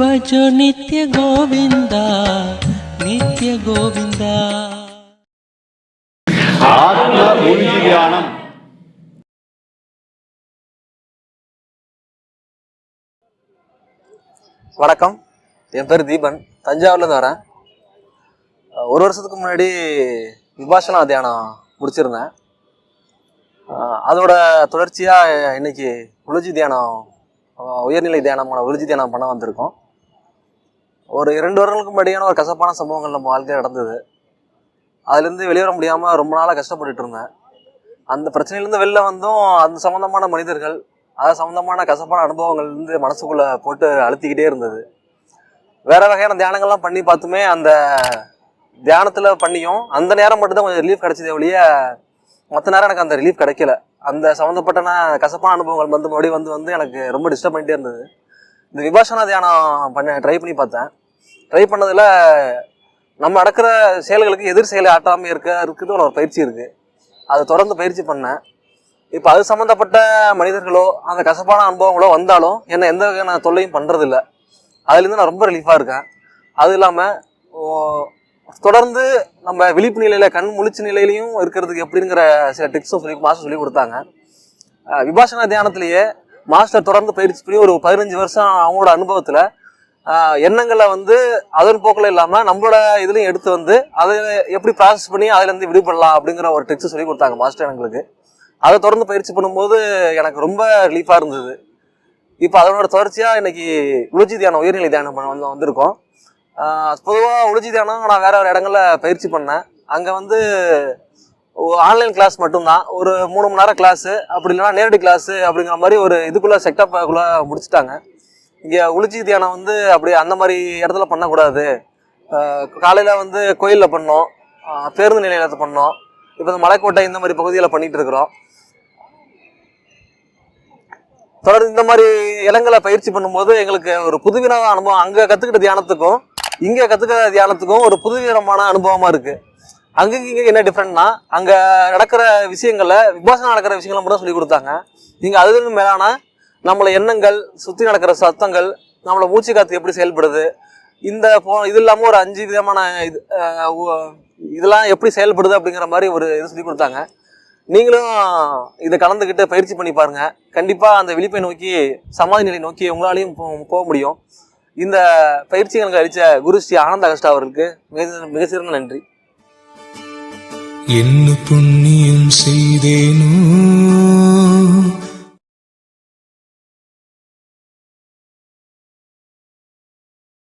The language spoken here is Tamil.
भजो नित्य गोविन्दा नित्य गोविन्दा தியானம் வணக்கம். என் பேர் தீபன். தஞ்சாவூர்லேருந்து வரேன். ஒரு வருஷத்துக்கு முன்னாடி விபாஷனா தியானம் முடிச்சிருந்தேன். அதோட தொடர்ச்சியாக இன்னைக்கு குளிர்ச்சி தியானம் உயர்நிலை தியானமான உளுஜி தியானம் பண்ண வந்திருக்கோம். ஒரு இரண்டு வருடங்களுக்கு முன்னாடியான ஒரு கசப்பான சம்பவங்கள் நம்ம வாழ்க்கையில் நடந்தது. அதுலேருந்து வெளியே வர முடியாமல் ரொம்ப நாளாக கஷ்டப்பட்டுட்டு இருந்தேன். அந்த பிரச்சனையிலேருந்து வெளில வந்தும் அந்த சம்மந்தமான மனிதர்கள் அது சம்மந்தமான கசப்பான அனுபவங்கள் வந்து மனசுக்குள்ளே போட்டு அழுத்திக்கிட்டே இருந்தது. வேறு வகையான தியானங்கள்லாம் பண்ணி பார்த்துமே அந்த தியானத்தில் பண்ணியும் அந்த நேரம் மட்டும்தான் கொஞ்சம் ரிலீஃப் கிடச்சதே ஒழிய மற்ற நேரம் எனக்கு அந்த ரிலீஃப் கிடைக்கல. அந்த சம்மந்தப்பட்ட நான் கசப்பான அனுபவங்கள் வந்து மறுபடியும் வந்து வந்து எனக்கு ரொம்ப டிஸ்டர்ப் பண்ணிட்டே இருந்தது. இந்த விபாஷனா தியானம் பண்ண ட்ரை பண்ணி பார்த்தேன். ட்ரை பண்ணதில் நம்ம நடக்கிற செயல்களுக்கு எதிர் செயலை ஆட்டாமல் இருக்க இருக்குது ஒரு பயிற்சி இருக்குது அதை தொடர்ந்து பயிற்சி பண்ணேன். இப்போ அது சம்மந்தப்பட்ட மனிதர்களோ அந்த கசப்பான அனுபவங்களோ வந்தாலும் என்னை எந்த வகையான தொல்லையும் பண்ணுறதில்ல அதுலேருந்து நான் ரொம்ப ரிலீஃபாக இருக்கேன். அது இல்லாமல் தொடர்ந்து நம்ம விழிப்பு நிலையில் கண் முழிச்சு நிலையிலையும் இருக்கிறதுக்கு எப்படிங்கிற சில டிப்ஸும் சொல்லி மாஸ்டர் சொல்லி கொடுத்தாங்க. அஹ் விபாசனா தியானத்திலேயே மாஸ்டர் தொடர்ந்து பயிற்சி பண்ணி ஒரு பதினஞ்சு வருஷம் அவங்களோட அனுபவத்தில் எண்ணங்களை வந்து அதன் போக்கில் இல்லாமல் நம்மளோட இதுலையும் எடுத்து வந்து அதை எப்படி ப்ராசஸ் பண்ணி அதுலேருந்து விடுபடலாம் அப்படிங்கிற ஒரு டிப்ஸ் சொல்லி கொடுத்தாங்க மாஸ்டர் எங்களுக்கு. அதை தொடர்ந்து பயிற்சி பண்ணும்போது எனக்கு ரொம்ப ரிலீஃபாக இருந்தது. இப்போ அதனோட தொடர்ச்சியாக இன்னைக்கு உளுஜி தியானம் உயர்நிலை தியானம் பண்ண வந்து வந்திருக்கோம். பொதுவாக உளுஜி தியானம் நான் வேற வேறு இடங்களில் பயிற்சி பண்ணேன். அங்கே வந்து ஆன்லைன் கிளாஸ் மட்டும்தான். ஒரு மூணு மணி நேரம் கிளாஸு அப்படி இல்லைன்னா நேரடி கிளாஸு அப்படிங்கிற மாதிரி ஒரு இதுக்குள்ளே செட்டப்புக்குள்ளே முடிச்சுட்டாங்க. இங்கே உளிச்சி தியானம் வந்து அப்படி அந்த மாதிரி இடத்துல பண்ணக்கூடாது. காலையில் வந்து கோயிலில் பண்ணோம். பேருந்து நிலையத்தில் பண்ணோம். இப்போ இந்த மலைக்கோட்டை இந்த மாதிரி பகுதியில் பண்ணிட்டு இருக்கிறோம். தொடர்ந்து இந்த மாதிரி இடங்களை பயிற்சி பண்ணும்போது எங்களுக்கு ஒரு புதுவிதமான அனுபவம். அங்கே கற்றுக்கிட்ட தியானத்துக்கும் இங்கே கற்றுக்கிற தியானத்துக்கும் ஒரு புதுவிதமான அனுபவமாக இருக்குது அங்கே இங்கே என்ன டிஃப்ரெண்ட்னா அங்கே நடக்கிற விஷயங்களை விபாசனம் நடக்கிற விஷயங்களை மட்டும் சொல்லி கொடுத்தாங்க. இங்கே அதுக்கு மேலான நம்மளை எண்ணங்கள் சுற்றி நடக்கிற சத்தங்கள் நம்மளை மூச்சு காற்று எப்படி செயல்படுது இந்த போ இது இல்லாமல் ஒரு அஞ்சு விதமான இது இதெல்லாம் எப்படி செயல்படுது அப்படிங்கிற மாதிரி ஒரு இது சொல்லி கொடுத்தாங்க. நீங்களும் இதை கலந்துக்கிட்டு பயிற்சி பண்ணி பாருங்கள் கண்டிப்பாக அந்த விழிப்பை நோக்கி சமாதி நிலை நோக்கி உங்களாலையும் போக முடியும். இந்த பயிற்சிகளுக்கு அளித்த குரு ஸ்ரீ ஆனந்த அகஸ்டா அவர்களுக்கு மிக மிக சிறந்த நன்றி. என்ன புண்ணியம் செய்தேனோ